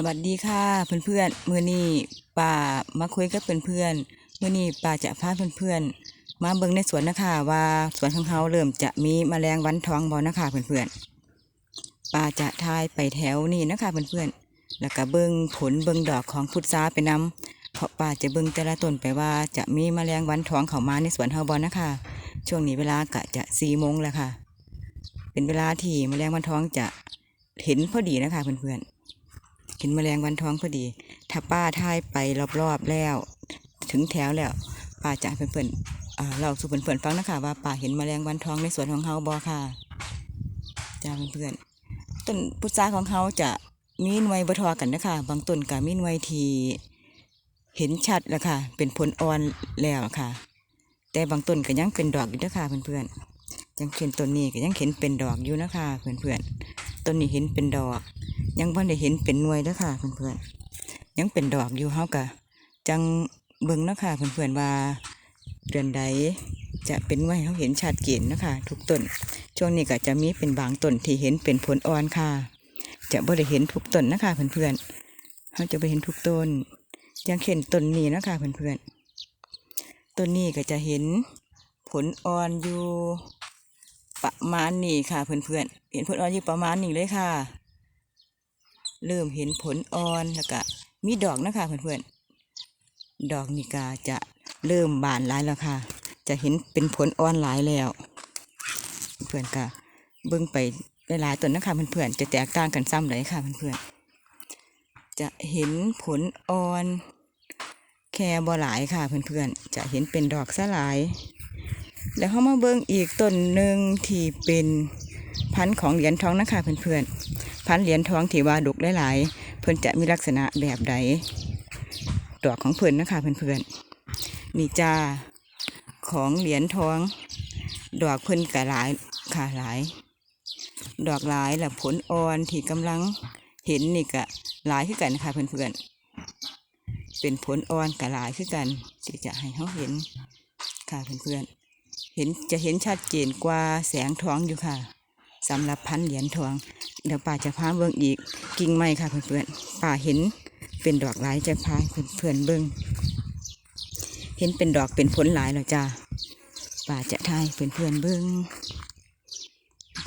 สวัสดีค่ะเพื่อนๆมื้อนี้ป้ามาคุยกับเพื่อนๆมื้อนี้ป้าจะพาเพื่อนๆมาเบิ่งในสวนนะคะว่าสวนของเขาเริ่มจะมีแมลงวันทองบ่นะคะเพื่อนๆป้าจะทายไปแถวนี้นะคะเพื่อนๆแล้วก็เบิ่งผลเบิ่งดอกของพุทราไปนำเพราะป้าจะเบิ่งแต่ละต้นไปว่าจะมีแมลงวันทองเข้ามาในสวนเฮาบ่นะคะช่วงนี้เวลากะจะสี่โมงแล้วค่ะ เป็นเวลาที่แมลงวันทองจะเห็นพอดีนะคะเพื่อนๆ เห็นแมลงวันท้องพอดี ถ้าป้าทายไปรอบๆแล้ว ถึงแถวแล้ว ป้าจะเพื่อนๆอ่าเราสู่เพื่อนๆฟังนะคะว่าป้าเห็นแมลงวันท้องในสวนของเขาบอค่ะจ้าเพื่อนๆต้นพุทราของเขาจะมีน่วยบทอกันนะคะบางต้นก็มีน่วยทีเห็นชัดแล้วค่ะ เป็นผลอ่อนแล้วค่ะ แต่บางต้นก็ยังเป็นดอกอยู่นะคะเพื่อนๆ ยังเห็นต้นนี้ก็ยังเห็นเป็นดอกอยู่นะคะเพื่อนๆต้นนี้เห็นเป็นดอก ยังบ่ได้เห็นเป็นหน่วยเด้อค่ะเพื่อนๆยังเป็นดอกอยู่เฮากะจังเบิ่งเนาะค่ะเพื่อนๆว่าเดือนใดจะเป็นหนวยเขาเห็นชัดเจนนะคะทุกต้นช่วงนี้ก็จะมีเป็นบางต้นที่เห็นเป็นผลอ่อนค่ะ จะบ่ได้เห็นทุกต้นนะคะเพื่อนๆเขาจะไปเห็นทุกต้นยังเห็นต้นนี้นะคะเพื่อนๆต้นนี้ก็จะเห็นผลอ่อนอยู่ ประมาณนี้ค่ะเพื่อนๆเห็นผลอ่อนอยู่ประมาณนี้เลยค่ะ เริ่มเห็นผลอ่อนแล้วก็มีดอกนะคะเพื่อนๆดอกนี่กาจะเริ่มบานหลายแล้วค่ะ จะเห็นเป็นผลอ่อนหลายแล้ว เพื่อนๆก็เบิ่งไปหลายๆต้นนะคะเพื่อนๆจะแตกต่างกันซ้ำเลยค่ะเพื่อนๆจะเห็นผลอ่อนแค่บ่หลายค่ะเพื่อนๆจะเห็นเป็นดอกสลาย แล้วเขามาเบิ่งอีกต้นหนึ่งที่เป็นพันธุ์ของเหรียญทองนะคะเพื่อนๆพันธุ์เหรียญทองที่ว่าดกหลายๆเพิ่อนจะมีลักษณะแบบใดดอกของเพิ่อนนะคะเพื่อนๆนี่จ้าของเหรียญทอง ดอกเพิ่นกะหลายค่ะหลาย ดอกหลายและผลอ่อนที่กำลังเห็นนี่กะหลายขึ้นกันค่ะเพื่อนๆเป็นผลอ่อนกะหลายขึ้นกันที่จะให้เขาเห็นค่ะเพื่อนๆ เห็นจะเห็นชัดเจนกว่าแสงทองอยู่ค่ะสำหรับพันเหรียญทอง เดี๋ยวป่าจะพาเบิ่งอีกกิ่งไม้ค่ะเพื่อนๆป่าเห็นเป็นดอกหลายจะพาเพื่อนๆเบิ่งเห็นเป็นดอกเป็นผลหลายแล้วจ้าป่าจะทายเพื่อนๆเบิ่ง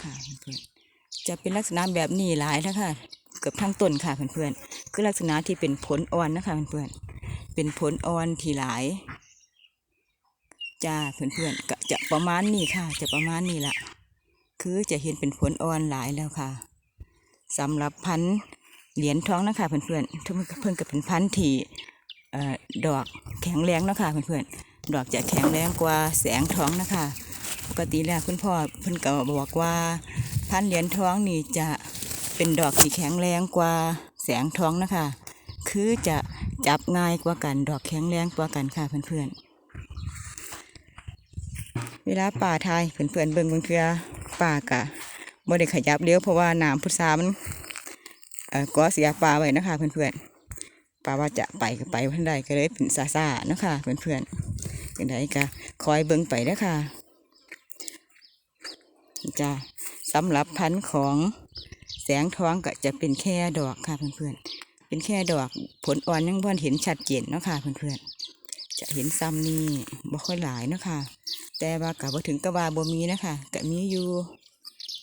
ค่ะเพื่อนๆจะเป็นลักษณะแบบนี้หลายนะคะเกือบทั้งต้นค่ะเพื่อนๆคือลักษณะที่เป็นผลอ่อนนะคะเพื่อนๆเป็นผลอ่อนที่หลายจ้าเพื่อนๆก็ จะประมาณนี้ค่ะ จะประมาณนี้ละคือจะเห็นเป็นผลอ่อนหลายแล้วค่ะสำหรับพันธ์เหรียญทองนะคะเพื่อนๆทุกเพื่อนก็เป็นพันธ์ที่ดอกแข็งแรงนะคะเพื่อนๆดอกจะแข็งแรงกว่าแสงทองนะคะปกติแล้วคุณพ่อเพิ่อนก็บอกว่าพันธ์เหรียญทองนี่จะเป็นดอกที่แข็งแรงกว่าแสงทองนะคะ คือจะจับง่ายกว่ากันดอกแข็งแรงกว่ากันค่ะเพื่อนๆ เวลาป่าทายเพื่อนๆเบิ่งเบิ่งเทือป่ากะบ่ได้ขยับเลี้ยวเพราะว่าน้ำพุทรามันเอ่อก็เสียปลาไว้นะคะเพื่อนๆปลาว่าจะไปก็ไปพันใดก็เลยเป็นซาซาเนาะคะเพื่อนๆจังไดก็คอยเบิ่งไปนะคะจ้าสำหรับพันธุ์ของแสงท้องก็จะเป็นแค่ดอกค่ะเพื่อนๆเป็นแค่ดอกผลอ่อนยังบ่เห็นชัดเจนเนาะค่ะเพื่อนๆจะเห็นซ้ำนี่บ่ค่อยหลายเนาะค่ะ แต่ว่ากับว่าถึงกะว่าบ่มีนะคะก็มีอยู่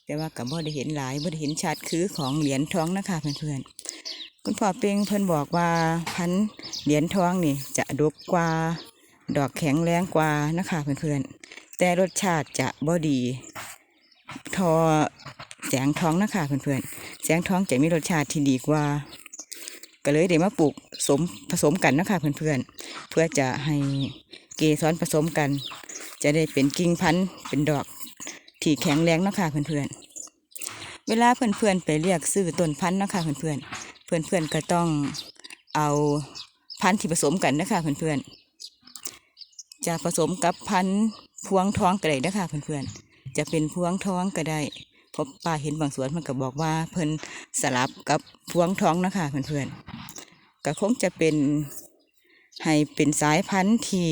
แต่ว่ากับบ่ได้เห็นหลายบ่ได้เห็นชัดคือของเหรียญทองนะคะเพื่อนๆคุณพ่อเป้งเพิ่นบอกว่าพันเหรียญทองนี่จะดกกว่า ดอกแข็งแรงกว่านะคะเพื่อนๆแต่รสชาติจะบ่ดีทอแสงทองนะคะเพื่อนๆแสงทองจะมีรสชาติที่ดีกว่า ก็เลยเดี๋ยวมาปลูกสมผสมกันนะคะเพื่อนๆเพื่อจะให้เกสรผสมกัน จะได้เป็นกิ่งพันธุ์เป็นดอกที่แข็งแรงนะค่ะเพื่อนๆ เวลาเพื่อนๆไปเรียกซื้อต้นพันธุ์เนะคะเพื่อนๆ เพื่อนๆก็ต้องเอาพันธุ์ที่ผสมกันนะคะเพื่อนๆ จะผสมกับพันธุ์พวงท้องก็ได้นะคะเพื่อนๆ จะเป็นพวงท้องก็ได้พราะป้าเห็นบางสวนมันก็บอกว่าเพิ่นสลับกับพวงท้องนะคะเพื่อนๆ ก็คงจะเป็นให้เป็นสายพันธุ์ที่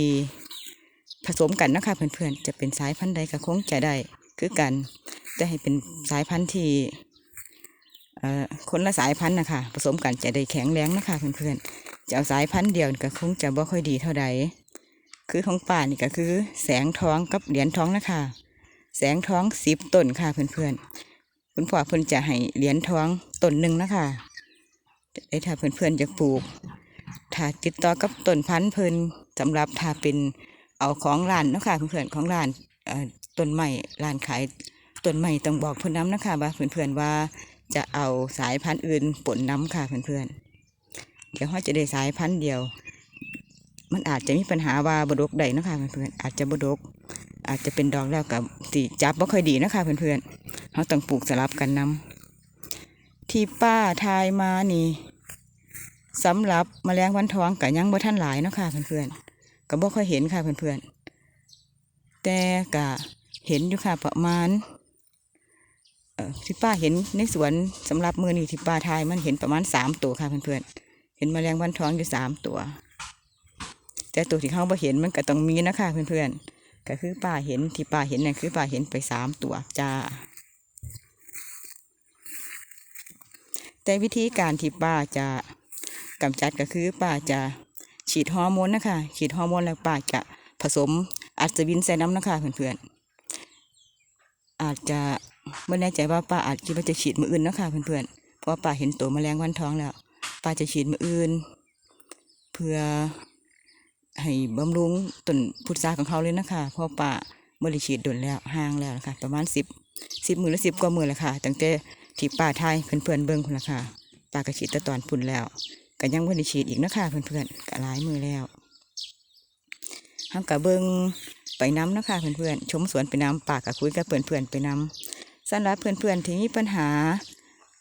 ผสมกันนะคะเพื่อนๆจะเป็นสายพันธุ์ใดก็คงจะได้คือกันจะให้เป็นสายพันธุ์ที่เอ่อคนละสายพันธุ์นะคะผสมกันจะได้แข็งแรงนะคะเพื่อนๆจะเอาสายพันธุ์เดียวก็คงจะบ่ค่อยดีเท่าใดคือของป่านี่ก็คือแสงท้องกับเหรียญท้องนะคะ แสงท้องสิบต้นค่ะเพื่อนๆคุณพ่อเพิ่อนจะให้เหรียญท้องต้นหนึ่งนะคะได้ถ้าเพื่อนๆจะปลูกถ้าติดต่อกับต้นพันธุ์เพิ่อนสำหรับถ้าเป็น เอาของร้านเนาะค่ะเพื่อนๆของร้านต้นไม้ร้านขายต้นไม้ต้องบอกเพื่อนน้ำนะคะว่าเพื่อนๆว่าจะเอาสายพันธุ์อื่นปนน้ำค่ะเพื่อนๆเดี๋ยวเขาจะได้สายพันธุ์เดียว มันอาจจะมีปัญหาว่าบดกได้นะคะเพื่อนๆอาจจะบดก อาจจะเป็นดอกแล้วกับตีจับบ่ค่อยดีนะคะเพื่อนๆเขาต้องปลูกสลับกันน้ำที่ป้าทายมานี่สำหรับแมลงวันทองกับยังบ่ท่านหลายเนาะค่ะเพื่อนๆ ก็บ่ค่อยเห็นค่ะเพื่อนๆ แต่ก็เห็นอยู่ค่ะประมาณเออที่ป้าเห็นในสวนสำหรับมือนี่ที่ป้าทายมันเห็นประมาณสามตัวค่ะเพื่อนๆ เห็นแมลงวันทองอยู่สามตัว แต่ตัวที่เขาบ่เห็นมันก็ต้องมีนะคะเพื่อนๆ ก็คือป้าเห็นที่ป้าเห็นเนี่ยคือป้าเห็นไปสามตัวจ้า แต่วิธีการที่ป้าจะกำจัดก็คือป้าจะ ฉีดฮอร์โมนนะคะฉีดฮอร์โมนแล้วป้าจะผสมอัศวินใส่น้ำนะคะเพื่อนๆอาจจะไม่แน่ใจว่าป้าอาจคิดว่าจะฉีดมืออื่นนะคะเพื่อนๆเพราะว่าป้าเห็นตัวแมลงวันท้องแล้วป้าจะฉีดมืออื่น เพื่อให้บำรุงต้นพุทราของเขาเลยนะคะเพราะป่าบริฉีดโดนแล้วห่างแล้วนะคะประมาณสิบสิบมือหรือสิบกว่ามือแล้วค่ะตั้งแต่ที่ป่าไทยเพื่อนๆเบิ้งคุณละค่ะป่ากระฉีดตะตอนพุ่นแล้ว ก็ยังบริฉีดอีกนะคะเพื่อนๆก็หลายมือแล้วห้ามกะเบิงไปน้ำนะคะเพื่อนๆชมสวนไปน้ำปากกะคุยกับเพื่อนๆไปน้ำสำหรับเพื่อนๆที่มีปัญหา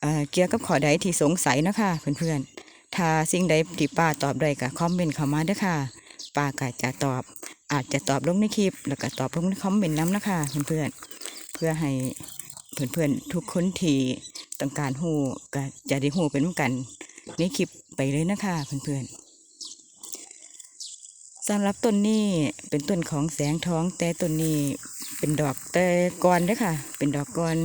เเกี่ยวกับขอใดที่สงสัยนะคะเพื่อนๆ ถ้าสิ่งใดที่ป้าตอบได้ก็คอมเมนต์เข้ามาด้อค่ะป้าก็จะตอบ อาจจะตอบลงในคลิป แล้วก็ตอบลงในคอมเมนต์น้ำนะคะเพื่อนๆ เพื่อให้เพื่อนๆทุกคนที่ต้องการหูก็จะได้หูเป็นเหมือนกันในคลิป ไปเลยนะคะเพื่อนๆสำหรับต้นนี้เป็นต้นของแสงทองแต่ต้นนี้เป็นดอกแต่กอนด้อค่ะ เป็นดอกกอน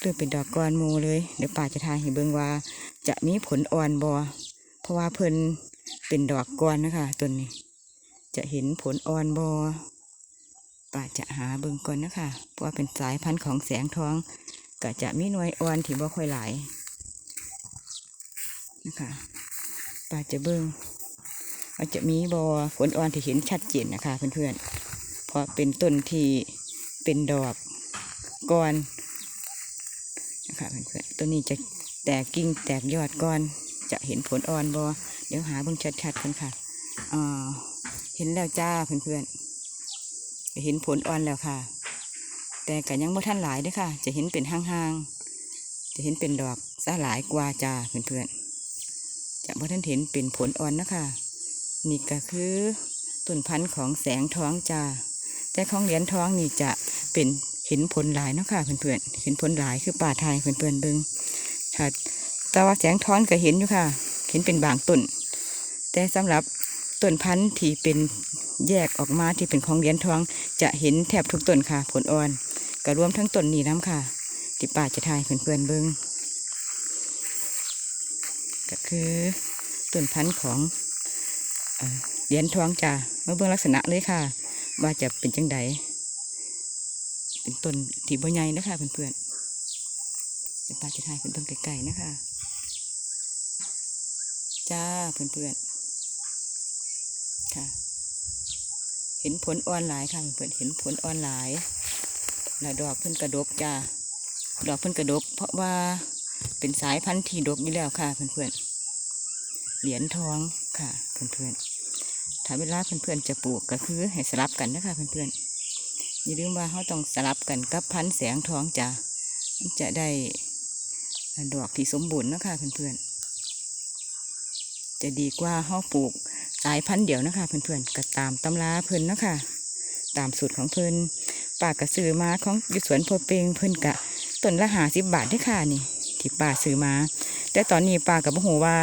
หรือเป็นดอกกอนหมูเลยเดี๋ยวป้าจะทายให้เบิ่งว่า จะมีผลอ่อนบอเพราะว่าเพิ่นเป็นดอกกอนนะคะต้นนี้ จะเห็นผลอ่อนบอป่าจะหาเบิ่งก่อนนะคะเพราะว่าเป็นสายพันธุ์ของแสงทองก็จะมีหน่วยอ่อนที่บ่ค่อยหลาย นะคะป่าจะเบิ่งว่าจะมีบอผลอ่อนที่เห็นชัดเจนนะคะเพื่อนๆ เพราะเป็นต้นที่เป็นดอกก่อนนะคะเพื่อนๆ ต้นนี้จะแตกกิ่งแตกยอดก่อน จะเห็นผลอ่อนบอเดี๋ยวหาเบิ่งชัดๆกันค่ะอ่าเห็นแล้วจ้าเพื่อนๆเห็นผลอ่อนแล้วค่ะ แต่ก็ยังบ่ท่านหลายด้อค่ะ จะเห็นเป็นห่างๆ จะเห็นเป็นดอกซะหลายกว่าจ้าเพื่อนๆ จะบ่ท่านเห็นเป็นผลอ่อนนะคะนี่ก็คือต้นพันธุ์ของแสงท้องจ้าแต่ของเหรียญท้องนี่จะเป็นเห็นผลหลายเนาะค่ะเพื่อนๆเห็นผลหลายคือป่าไทยเพื่อนๆเบิ่งค่ะแต่ว่าแสงท้องก็เห็นอยู่ค่ะ เห็นเป็นบางต้นแต่สำหรับต้นพันธุ์ที่เป็นแยกออกมาที่เป็นของเหรียญท้องจะเห็นแทบทุกต้นค่ะ ผลอ่อนก็รวมทั้งต้นนี้น้ำค่ะที่ป่าจะทายเพื่อนๆเบิ้ง ก็คือต้นพันธุ์ของเหรียญทองจ้ามาเบิ้งลักษณะเลยค่ะ ว่าจะเป็นจังใดเป็นต้นที่บ่ใหญ่นะคะเพื่อนๆเดี๋ยวป่าจะทายเป็นต้นไก่ๆนะคะ จ้าเพื่อนๆค่ะ เห็นผลอ่อนหลายค่ะเพื่อนๆเห็นผลอ่อนหลายแล้วดอกเพิ่อนกระดกจ้าดอกเพิ่อนกระดกเพราะว่า เป็นสายพันธุ์ที่ดกอยู่แล้วค่ะ เพื่อนๆ เหรียญทองค่ะ เพื่อนๆ ถ้าเวลาเพื่อนๆจะปลูกก็คือให้สลับกันนะคะเพื่อนๆ อย่าลืมว่าเขาต้องสลับกันกับพันธุ์แสงทองจ้ามันจะได้ดอกที่สมบูรณ์นะคะเพื่อนๆ จะดีกว่าเขาปลูกสายพันธุ์เดียวนะคะเพื่อนๆก็ตามตำราเพิ่อนนะคะตามสูตรของเพิ่อนปากกระซื้อมาของอยู่สวนโพเปงเพิ่อนกะต้นละหาสิบบาทได้ค่ะนี่ ที่ป้าซื้อมา แต่ตอนนี้ป้ากับโมโหว่า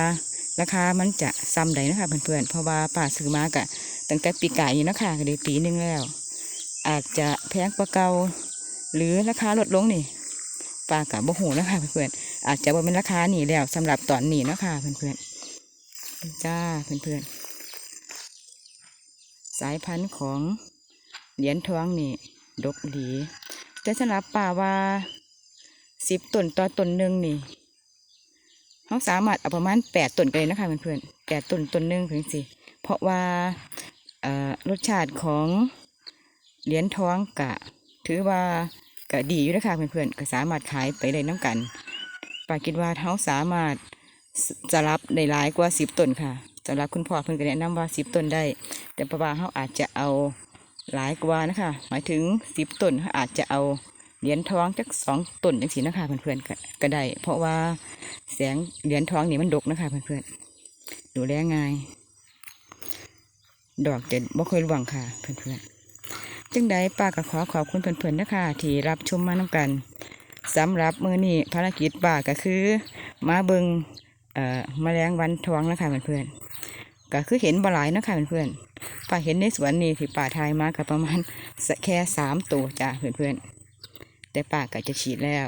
ราคามันจะซ้ำใดนะคะเพื่อนๆเพราะว่าป้าซื้อมากะตั้งแต่ปีกายนี่นะคะก็ได้ปีหนึงแล้ว อาจจะแพงกว่าเก่าหรือราคาลดลงนี่ปลากับบ่หูนะคะเพื่อนๆอาจจะบ่เป็นราคาหนีแล้วสำหรับตอนนี้นะคะเพื่อนๆจ้าเพื่อนๆสายพันธุ์ของเหรียญทองนี่ดกดีแต่สำหรับป่าว่า สิบต้นต่อต้นหนึ่งนี่เขาสามารถเอาประมาณแปดต้นเลยนะคะเพื่อนๆแปดต้นต้นหนึ่งเพียงสิเพราะว่าเอ่อรสชาติของเหรียญท้องกะ ถือว่าก็ดีอยู่นะคะเพื่อนๆก็สามารถขายไปได้น้ำกันป้าคิดว่าเขาสามารถจะรับได้หลายกว่าสิบต้นค่ะสำหรับคุณพ่อเพื่อนก็แนะนำว่าสิบต้นได้ แต่ประว่าเขาอาจจะเอาหลายกว่านะคะ หมายถึงสิบต้นเขาอาจจะเอา เหรียญทองจักสองต้นจังสีนะคะเพื่อนๆก็ก็ได้ เพราะว่าแสงเหรียญทองนี่มันดกนะคะเพื่อนๆดูแลง่าย ดอกจะบ่เคยร่วงค่ะเพื่อนๆจึงได้ป้าก็ขอขอบคุณเพื่อนๆนะคะที่รับชมมาน้ำกันสำหรับมือนี้ภารกิจป้าก็คือ มาเบิงเอ่อมแมลงวันทองนะคะเพื่อนๆก็คือเห็นบ่หลายนะคะเพื่อนๆป้าเห็นในสวนนี้ที่ป้าทายมาก็ประมาณแค่สามตัวจ้ะเพื่อนๆ แต่ป้าก็จะฉีดแล้ว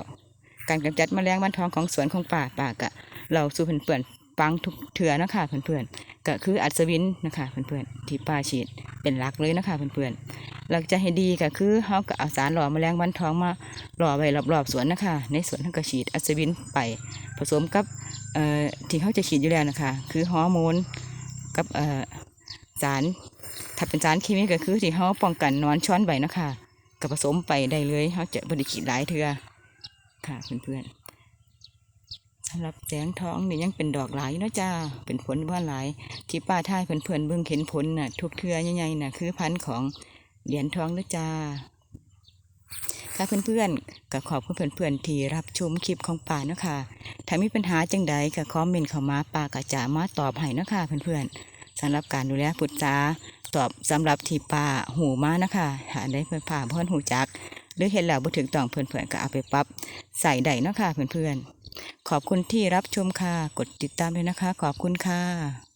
การกำจัดแมลงวันทองของสวนของป้าป้าก็เราสู่เพื่อนๆฟังทุกเถื่อนะคะเพื่อนๆก็คืออัศวินนะคะเพื่อนๆที่ป้าฉีดเป็นหลักเลยนะคะเพื่อนๆหลักจะให้ดีก็คือเขาก็เอาสารหล่อแมลงวันทองมาหล่อไว้รอบๆสวนนะคะ ในสวนเขาก็ฉีดอัศวินไป ผสมกับเอ่อที่เขาจะฉีดอยู่แล้วนะคะ คือฮอร์โมนกับเอ่อสารถ้าเป็นสารเคมีก็คือที่เขาป้องกันนอนช้อนใบนะคะ ก็ผสมไปได้เลยเขาจะบริขีดหลายเทือค่ะเพื่อนๆสำหรับแสงทองนี่ยังเป็นดอกหลายนะจ้าเป็นผลว่าหลาย ที่ป้าท่ายเพื่อนๆเบิ่งเห็นผลน่ะทุกเทือใหญ่ๆน่ะคือพันธุ์ของเหรียญทองนะจ้าค่ะเพื่อนๆก็ขอบคุณเพื่อนๆที่รับชมคลิปของป่าเนาะคะถ้ามีปัญหาจังใดก็คอมเมนต์เข้ามาป่าก็จะมาตอบให้นะคะเพื่อนๆสำหรับการดูแลพุทธา ตอบสำหรับที่ป่าหูมานะคะหาได้เพื่อนผ่าเพื่อนหูจัก หรือเห็นแล้วบ่ถึงต้องเพื่อนๆก็เอาไปปรับใส่ได้เนาะค่ะเพื่อนๆขอบคุณที่รับชมค่ะ กดติดตามด้วยนะคะ ขอบคุณค่ะ